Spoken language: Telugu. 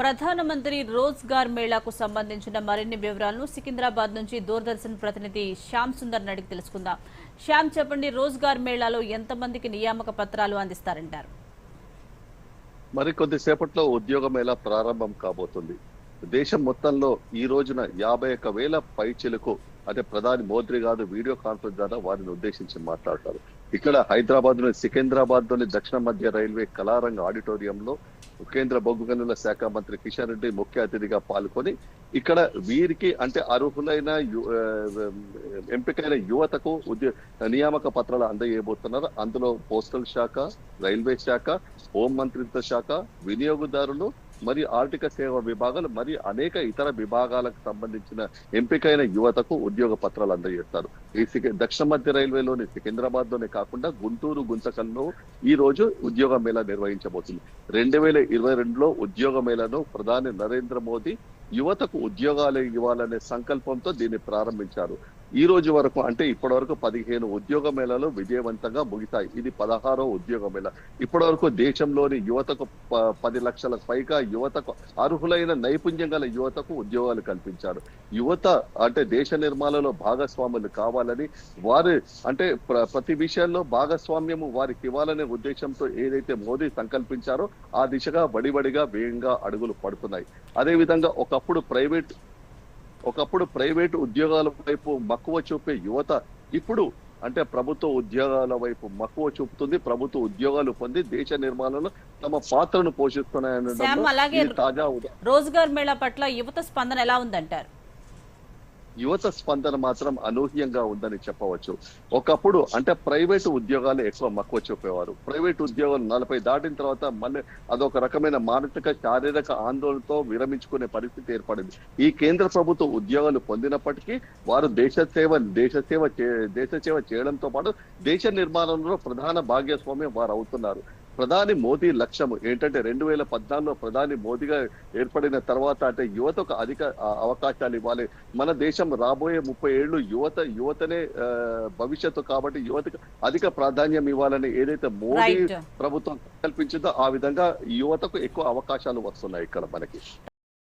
ప్రధానమంత్రి రోజ్గార్ మేళాకు సంబంధించిన మరిన్ని వివరాలను సికింద్రాబాద్ నుంచి దూరదర్శన్ ప్రతినిధి శ్యామ్ సుందర్ నడికి తెలుసుకుందాం. శ్యామ్ చెప్పండి రోజ్గార్ మేళాలో ఎంతమందికి నియామక పత్రాలు అందిస్తారంటారు? మరి కొద్దిసేపట్లో ఉద్యోగ మేళా ప్రారంభం కాబోతుంది. దేశం మొత్తంలో ఈ రోజున యాభై ఒక్క వేల పైచిలకు అంటే ప్రధాని మోద్రి గారు వీడియో కాన్ఫరెన్స్ ద్వారా వారిని ఉద్దేశించి మాట్లాడతారు. ఇక్కడ హైదరాబాద్లోని సికింద్రాబాద్లోని దక్షిణ మధ్య రైల్వే కళారంగ ఆడిటోరియంలో కేంద్ర బొగ్గు గనుల శాఖ మంత్రి కిషన్ రెడ్డి ముఖ్య అతిథిగా పాల్గొని ఇక్కడ వీరికి అంటే అర్హులైన యు- ఎంపికైన యువతకు ఉద్యో నియామక పత్రాలు అందజేయబోతున్నారు. అందులో పోస్టల్ శాఖ రైల్వే శాఖ హోం మంత్రిత్వ శాఖ వినియోగదారులు మరియు ఆర్థిక సేవ విభాగాలు మరియు అనేక ఇతర విభాగాలకు సంబంధించిన ఎంపికైన యువతకు ఉద్యోగ పత్రాలు అందజేస్తారు. ఈ దక్షిణ మధ్య రైల్వేలోని సికింద్రాబాద్లోనే కాకుండా గుంటూరు గుంతకల్లో ఈ రోజు ఉద్యోగ మేళా నిర్వహించబోతుంది. రెండు వేల ఇరవై రెండులో ఉద్యోగ మేళాను ప్రధాని నరేంద్ర మోదీ యువతకు ఉద్యోగాలు ఇవ్వాలనే సంకల్పంతో దీన్ని ప్రారంభించారు. ఈ రోజు వరకు అంటే ఇప్పటి వరకు పదిహేను ఉద్యోగ మేళాలు విజయవంతంగా ముగిశాయి. ఇది పదహారో ఉద్యోగ మేళ. ఇప్పటి వరకు దేశంలోని యువతకు పది లక్షల పైగా యువతకు అర్హులైన నైపుణ్యం గల యువతకు ఉద్యోగాలు కల్పించారు. యువత అంటే దేశ నిర్మాణంలో భాగస్వాములు కావాలని వారు అంటే ప్ర- ప్రతి విషయంలో భాగస్వామ్యము వారికి ఇవ్వాలనే ఉద్దేశంతో ఏదైతే మోదీ సంకల్పించారో ఆ దిశగా బడిబడిగా వేగంగా అడుగులు పడుతున్నాయి. అదేవిధంగా ఒకప్పుడు ప్రైవేట్ ఒకప్పుడు ప్రైవేట్ ఉద్యోగాల వైపు మక్కువ చూపే యువత ఇప్పుడు అంటే ప్రభుత్వ ఉద్యోగాల వైపు మక్కువ చూపుతుంది. ప్రభుత్వ ఉద్యోగాలు పొంది దేశ నిర్మాణంలో తమ పాత్రను ఇది తాజా రోజ్గార్ మేళా పట్ల యువత స్పందన ఎలా ఉందంటారు? యువత స్పందన మాత్రం అనూహ్యంగా ఉందని చెప్పవచ్చు. ఒకప్పుడు అంటే ప్రైవేట్ ఉద్యోగాలు ఎక్కువ మక్కువ చూపేవారు. ప్రైవేట్ ఉద్యోగాలు నలభై దాటిన తర్వాత మళ్ళీ అదొక రకమైన మానసిక శారీరక ఆందోళనతో విరమించుకునే పరిస్థితి ఏర్పడింది. ఈ కేంద్ర ప్రభుత్వ ఉద్యోగాలు పొందినప్పటికీ వారు దేశ సేవ దేశ సేవ చే- దేశ సేవ చేయడంతో పాటు దేశ నిర్మాణంలో ప్రధాన భాగస్వామ్యం వారు అవుతున్నారు ప్రధాని మోదీ లక్ష్యం ఏంటంటే రెండు వేల పద్నాలుగులో ప్రధాని మోదీగా ఏర్పడిన తర్వాత అంటే యువతకు అధిక అవకాశాలు ఇవ్వాలి. మన దేశం రాబోయే ముప్పై ఏళ్ళు యువత యువతనే భవిష్యత్తు కాబట్టి యువతకు అధిక ప్రాధాన్యం ఇవ్వాలని ఏదైతే మోదీ ప్రభుత్వం కల్పించిందో ఆ విధంగా యువతకు ఎక్కువ అవకాశాలు వస్తున్నాయి ఇక్కడ మనకి.